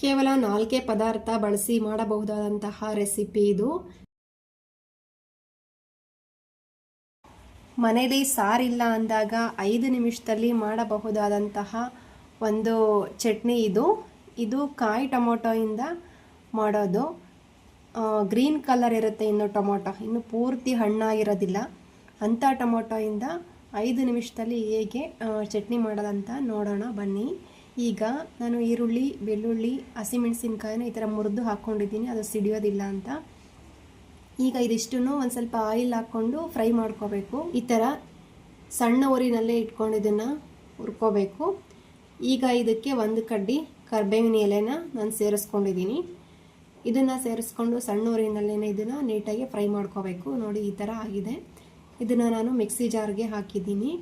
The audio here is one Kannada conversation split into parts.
ಕೇವಲ ನಾಲ್ಕೇ ಪದಾರ್ಥ ಬಳಸಿ ಮಾಡಬಹುದಾದಂತಹ ರೆಸಿಪಿ ಇದು. ಮನೇಲಿ ಸಾರಿಲ್ಲ ಅಂದಾಗ ಐದು ನಿಮಿಷದಲ್ಲಿ ಮಾಡಬಹುದಾದಂತಹ ಒಂದು ಚಟ್ನಿ ಇದು. ಇದು ಕಾಯಿ ಟೊಮೊಟೊಯಿಂದ ಮಾಡೋದು. ಗ್ರೀನ್ ಕಲರ್ ಇರುತ್ತೆ ಇನ್ನು ಟೊಮೊಟೊ. ಇನ್ನು ಪೂರ್ತಿ ಹಣ್ಣಾಗಿರೋದಿಲ್ಲ. ಅಂಥ ಟೊಮೊಟೊಯಿಂದ ಐದು ನಿಮಿಷದಲ್ಲಿ ಹೇಗೆ ಚಟ್ನಿ ಮಾಡೋದಂತ ನೋಡೋಣ ಬನ್ನಿ. ಈಗ ನಾನು ಈರುಳ್ಳಿ, ಬೆಳ್ಳುಳ್ಳಿ, ಹಸಿಮೆಣಸಿನ್ಕಾಯಿನ ಈ ಥರ ಮುರಿದು ಹಾಕ್ಕೊಂಡಿದ್ದೀನಿ. ಅದು ಸಿಡಿಯೋದಿಲ್ಲ ಅಂತ. ಈಗ ಇದಿಷ್ಟನ್ನು ಒಂದು ಸ್ವಲ್ಪ ಆಯಿಲ್ ಹಾಕ್ಕೊಂಡು ಫ್ರೈ ಮಾಡ್ಕೋಬೇಕು. ಈ ಥರ ಸಣ್ಣ ಊರಿನಲ್ಲೇ ಇಟ್ಕೊಂಡು ಇದನ್ನು ಹುರ್ಕೋಬೇಕು. ಈಗ ಇದಕ್ಕೆ ಒಂದು ಕಡ್ಡಿ ಕರ್ಬೇವಿನ ಎಲೆನ ನಾನು ಸೇರಿಸ್ಕೊಂಡಿದ್ದೀನಿ. ಇದನ್ನು ಸೇರಿಸ್ಕೊಂಡು ಸಣ್ಣ ಊರಿನಲ್ಲೇ ಇದನ್ನು ನೀಟಾಗಿ ಫ್ರೈ ಮಾಡ್ಕೋಬೇಕು. ನೋಡಿ ಈ ಥರ ಆಗಿದೆ. ಇದನ್ನು ನಾನು ಮಿಕ್ಸಿ ಜಾರ್ಗೆ ಹಾಕಿದ್ದೀನಿ.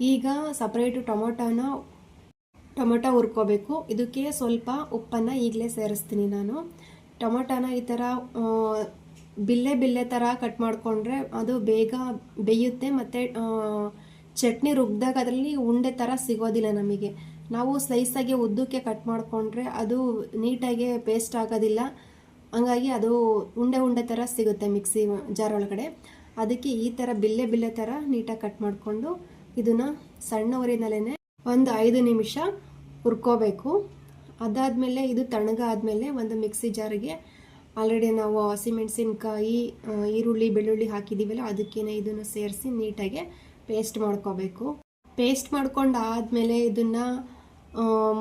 ಈಗ ಸಪ್ರೇಟು ಟೊಮೊಟೊನ ಟೊಮೊಟೊ ಹುರ್ಕೋಬೇಕು. ಇದಕ್ಕೆ ಸ್ವಲ್ಪ ಉಪ್ಪನ್ನು ಈಗಲೇ ಸೇರಿಸ್ತೀನಿ ನಾನು. ಟೊಮೆಟೊನ ಈ ಥರ ಬಿಲ್ಲೆ ಬಿಲ್ಲೆ ಥರ ಕಟ್ ಮಾಡಿಕೊಂಡ್ರೆ ಅದು ಬೇಗ ಬೇಯುತ್ತೆ ಮತ್ತು ಚಟ್ನಿ ರುಬ್ಬಿದಾಗ ಅದರಲ್ಲಿ ಉಂಡೆ ಥರ ಸಿಗೋದಿಲ್ಲ ನಮಗೆ. ನಾವು ಸ್ಲೈಸಾಗಿ ಉದ್ದಕ್ಕೆ ಕಟ್ ಮಾಡಿಕೊಂಡ್ರೆ ಅದು ನೀಟಾಗಿ ಪೇಸ್ಟ್ ಆಗೋದಿಲ್ಲ. ಹಂಗಾಗಿ ಅದು ಉಂಡೆ ಉಂಡೆ ಥರ ಸಿಗುತ್ತೆ ಮಿಕ್ಸಿ ಜಾರ್ ಒಳಗಡೆ. ಅದಕ್ಕೆ ಈ ಥರ ಬಿಲ್ಲೆ ಬಿಲ್ಲೆ ಥರ ನೀಟಾಗಿ ಕಟ್ ಮಾಡಿಕೊಂಡು ಇದನ್ನು ಸಣ್ಣ ಊರಿನಲ್ಲೇ ಒಂದು ಐದು ನಿಮಿಷ ಹುರ್ಕೋಬೇಕು. ಅದಾದಮೇಲೆ ಇದು ತಣ್ಣಗಾದಮೇಲೆ ಒಂದು ಮಿಕ್ಸಿ ಜಾರಿಗೆ ಆಲ್ರೆಡಿ ನಾವು ಹಸಿಮೆಣಸಿನ್ಕಾಯಿ ಈರುಳ್ಳಿ, ಬೆಳ್ಳುಳ್ಳಿ ಹಾಕಿದ್ದೀವಲ್ಲ ಅದಕ್ಕೇನೆ ಇದನ್ನು ಸೇರಿಸಿ ನೀಟಾಗಿ ಪೇಸ್ಟ್ ಮಾಡ್ಕೋಬೇಕು. ಪೇಸ್ಟ್ ಮಾಡ್ಕೊಂಡು ಆದಮೇಲೆ ಇದನ್ನು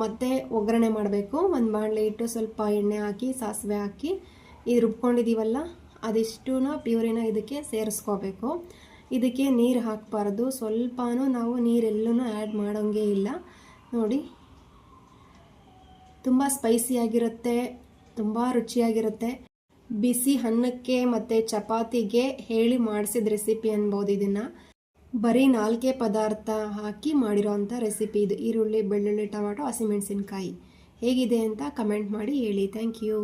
ಮತ್ತೆ ಒಗ್ಗರಣೆ ಮಾಡಬೇಕು. ಒಂದು ಬಾಣಲೆ ಇಟ್ಟು ಸ್ವಲ್ಪ ಎಣ್ಣೆ ಹಾಕಿ, ಸಾಸಿವೆ ಹಾಕಿ ಇದು ರುಬ್ಕೊಂಡಿದ್ದೀವಲ್ಲ ಅದಿಷ್ಟು ಪ್ಯೂರಿನ ಇದಕ್ಕೆ ಸೇರಿಸ್ಕೋಬೇಕು. ಇದಕ್ಕೆ ನೀರು ಹಾಕಬಾರ್ದು. ಸ್ವಲ್ಪನೂ ನಾವು ನೀರೆಲ್ಲೂ ಆ್ಯಡ್ ಮಾಡೋಂಗೇ ಇಲ್ಲ. ನೋಡಿ ತುಂಬ ಸ್ಪೈಸಿಯಾಗಿರುತ್ತೆ ತುಂಬ ರುಚಿಯಾಗಿರುತ್ತೆ. ಬಿಸಿ ಅನ್ನಕ್ಕೆ ಮತ್ತು ಚಪಾತಿಗೆ ಹೇಳಿ ಮಾಡಿಸಿದ ರೆಸಿಪಿ ಅನ್ಬೋದು ಇದನ್ನು. ಬರೀ ನಾಲ್ಕೇ ಪದಾರ್ಥ ಹಾಕಿ ಮಾಡಿರೋವಂಥ ರೆಸಿಪಿ ಇದು. ಈರುಳ್ಳಿ, ಬೆಳ್ಳುಳ್ಳಿ, ಟೊಮೆಟೊ, ಹಸಿಮೆಣಸಿನ್ಕಾಯಿ. ಹೇಗಿದೆ ಅಂತ ಕಮೆಂಟ್ ಮಾಡಿ ಹೇಳಿ. Thank you